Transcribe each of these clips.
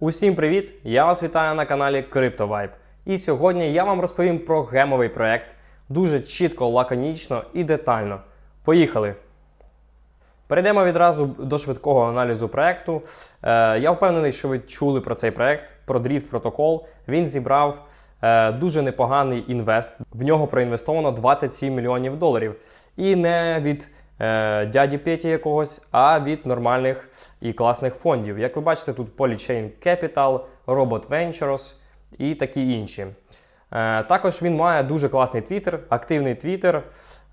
Усім привіт! Я вас вітаю на каналі CryptoVibe. І сьогодні я вам розповім про гемовий проект дуже чітко, лаконічно і детально. Поїхали! Перейдемо відразу до швидкого аналізу проекту. Е, я впевнений, що ви чули про цей проект, про Drift Protocol. Він зібрав е, дуже непоганий інвест. В нього проінвестовано 27 мільйонів доларів. І не від дяді Петі якогось, а від нормальних і класних фондів. Як ви бачите, тут Polychain Capital, Robot Ventures і такі інші. Е, також він має дуже класний твіттер, активний твіттер.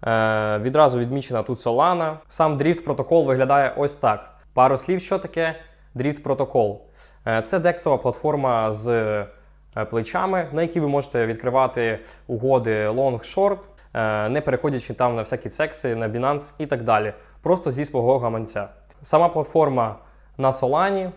Е, відразу відмічена тут Solana. Сам Drift протокол виглядає ось так. Пару слів, що таке Drift протокол. Е, це дексова платформа з е, плечами, на якій ви можете відкривати угоди long-short, е, не переходячи там на всякі секси, на Binance і так далі. Просто зі свого гаманця. Сама платформа на Solana.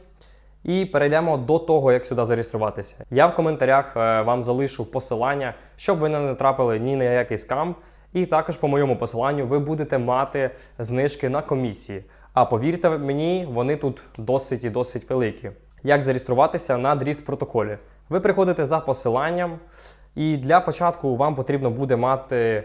І перейдемо до того, як сюди зареєструватися. Я в коментарях е, вам залишу посилання, щоб ви не натрапили ні на який скам. І також по моєму посиланню ви будете мати знижки на комісії. А повірте мені, вони тут досить і досить великі. Як зареєструватися на Drift протоколі? Ви приходите за посиланням, і для початку вам потрібно буде мати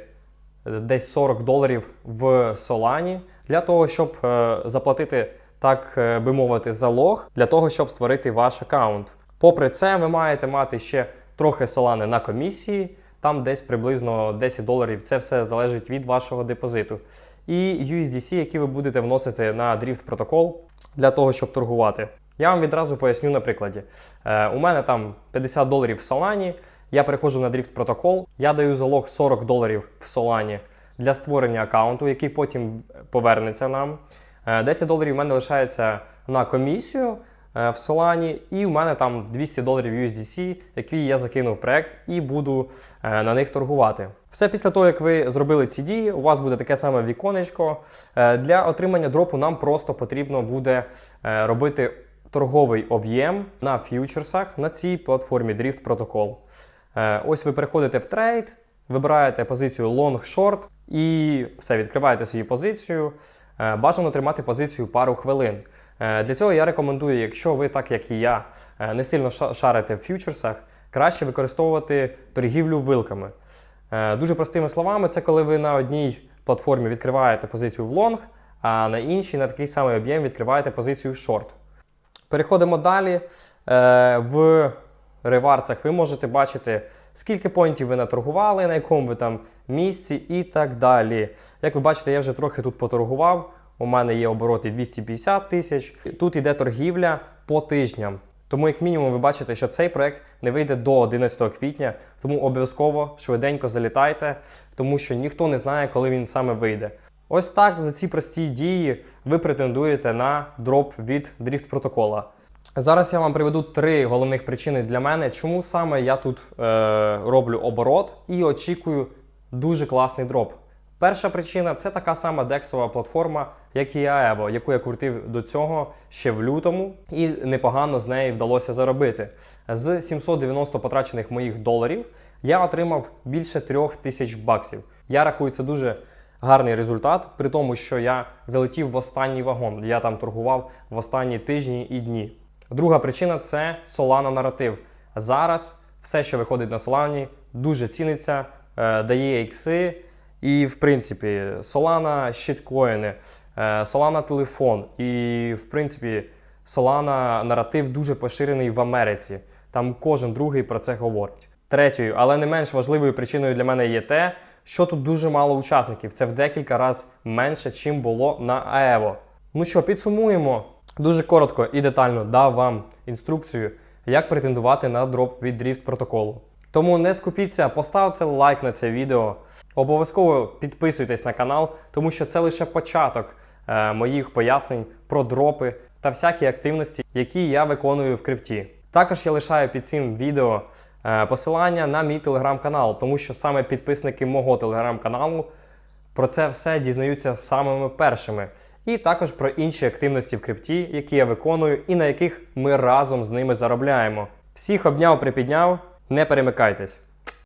десь 40 доларів в Solana для того, щоб е, заплатити, так е, би мовити, залог для того, щоб створити ваш аккаунт. Попри це, ви маєте мати ще трохи Solana на комісії, там десь приблизно 10 доларів. Це все залежить від вашого депозиту. І USDC, які ви будете вносити на Drift протокол для того, щоб торгувати. Я вам відразу поясню на прикладі. Е, у мене там 50 доларів в Solana, я переходжу на Drift протокол, я даю залог 40 доларів в Solana для створення аккаунту, який потім повернеться нам. Е, 10 доларів в мене лишається на комісію е, в Solana, і у мене там 200 доларів USDC, які я закинув в проект і буду е, на них торгувати. Все після того, як ви зробили ці дії, у вас буде таке саме віконечко. Е, Для отримання дропу нам просто потрібно буде е, робити торговий об'єм на фьючерсах на цій платформі Drift Protocol. Е, Ось ви переходите в трейд, вибираєте позицію long-short і все, відкриваєте свою позицію. Е, Бажано тримати позицію пару хвилин. Е, Для цього я рекомендую, якщо ви, так як і я, не сильно шарите в фьючерсах, краще використовувати торгівлю вилками. Дуже простими словами, це коли ви на одній платформі відкриваєте позицію в лонг, а на іншій на такий самий об'єм відкриваєте позицію в шорт. Переходимо далі. В реварцах ви можете бачити, скільки поінтів ви наторгували, на якому ви там місці і так далі. Як ви бачите, я вже трохи тут поторгував. У мене є обороти 250 тисяч. Тут йде торгівля по тижням. Тому, як мінімум, ви бачите, що цей проект не вийде до 11 квітня, тому обов'язково швиденько залітайте, тому що ніхто не знає, коли він саме вийде. Ось так за ці прості дії ви претендуєте на дроп від Drift протокола. Зараз я вам приведу три головних причини для мене, чому саме я тут е, роблю оборот і очікую дуже класний дроп. Перша причина це така сама дексова платформа, як і Aevo, яку я крутив до цього ще в лютому, і непогано з неї вдалося заробити. З 790 потрачених моїх доларів я отримав більше 3000 баксів. Я рахую це дуже гарний результат, при тому, що я залетів в останній вагон. Я там торгував в останні тижні і дні. Друга причина це Solana наратив. Зараз все, що виходить на Solana, дуже ціниться, е, дає ікси. І, в принципі, Solana щиткоїни, е, Solana телефон. І, в принципі, Solana наратив дуже поширений в Америці. Там кожен другий про це говорить. Третьою, але не менш важливою причиною для мене є те, що тут дуже мало учасників. Це в декілька разів менше, чим було на Aevo. Ну що, підсумуємо. Дуже коротко і детально дав вам інструкцію, як претендувати на дроп від Drift протоколу. Тому не скупіться, поставте лайк на це відео. Обов'язково підписуйтесь на канал, тому що це лише початок е, моїх пояснень про дропи та всякі активності, які я виконую в крипті. Також я лишаю під цим відео е, посилання на мій телеграм-канал, тому що саме підписники мого телеграм-каналу про це все дізнаються самими першими. І також про інші активності в крипті, які я виконую і на яких ми разом з ними заробляємо. Всіх обняв, припідняв, не перемикайтесь.